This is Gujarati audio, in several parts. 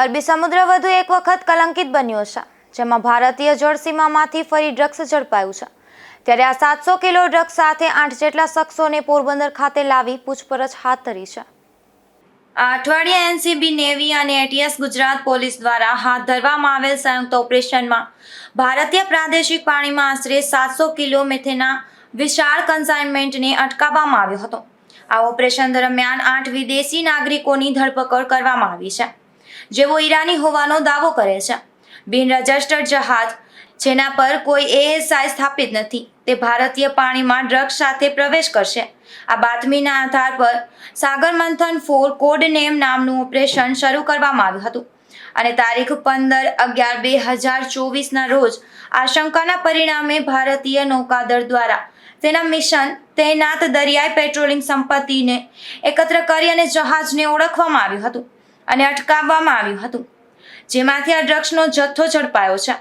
અરબી સમુદ્ર વધુ એક વખત કલંકિત બન્યો છે, જેમાં ભારતીય જળસીમામાંથી ફરી ડ્રગ્સ ઝડપાયું છે. ત્યારે આ સાતસો કિલો ડ્રગ્સ સાથે આઠ જેટલા શખ્સોને પોરબંદર ખાતે લાવી પૂછપરછ હાથ ધરી છે. આ અઠવાડિયે એનસીબી, નેવી અને એટીએસ ગુજરાત પોલીસ દ્વારા હાથ ધરવામાં આવેલ સંયુક્ત ઓપરેશનમાં ભારતીય પ્રાદેશિક પાણીમાં આશરે સાતસો કિલો મેથેના વિશાળ કન્સાઇનમેન્ટને અટકાવવામાં આવ્યો હતો. આ ઓપરેશન દરમિયાન આઠ વિદેશી નાગરિકોની ધરપકડ કરવામાં આવી છે. જેઓ ઈરાની હોવાનો દાવો કરે છે. બિન રજિસ્ટર્ડ જહાજ, જેના પર કોઈ એએસઆઈ સ્થાપિત નથી, તે ભારતીય પાણીમાં ડ્રગ્સ સાથે પ્રવેશ કરશે. આ બાતમીના આધાર પર Sagar Manthan four code name નામનું ઓપરેશન શરૂ કરવામાં આવ્યું હતું. અને તારીખ પંદર અગિયાર બે હજાર ચોવીસના રોજ આશંકાના પરિણામે ભારતીય નૌકાદળ દ્વારા તેના મિશન તૈનાત દરિયાઈ પેટ્રોલિંગ સંપત્તિને એકત્ર કરી અને જહાજને ઓળખવામાં આવ્યું હતું. અને અટકાવવામાં આવ્યું હતું. જેમાંથી આ ડ્રગ્સનો જથ્થો ઝડપાયો છે.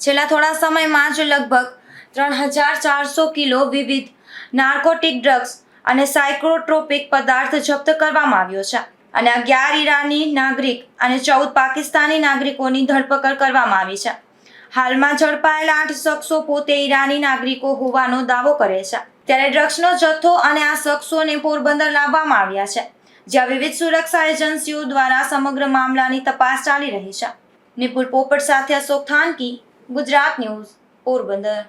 છેલ્લા થોડા સમયમાં જ લગભગ ત્રણ હજાર ચારસો કિલો વિવિધ નાર્કોટિક ડ્રગ્સ અને સાયક્રોટ્રોપિક પદાર્થ જપ્ત કરવામાં આવ્યો છે અને અગિયાર ઈરાની નાગરિક અને ચૌદ પાકિસ્તાની નાગરિકોની ધરપકડ કરવામાં આવી છે. હાલમાં ઝડપાયેલા આઠ શખ્સો પોતે ઈરાની નાગરિકો હોવાનો દાવો કરે છે. ત્યારે ડ્રગ્સનો જથ્થો અને આ શખ્સોને પોરબંદર લાવવામાં આવ્યા છે. જ્યાં વિવિધ સુરક્ષા એજન્સીઓ દ્વારા સમગ્ર મામલાની તપાસ ચાલી રહી છે. નિપુલ પોપટ સાથે અશોક થાનકી, ગુજરાત ન્યૂઝ પોરબંદર.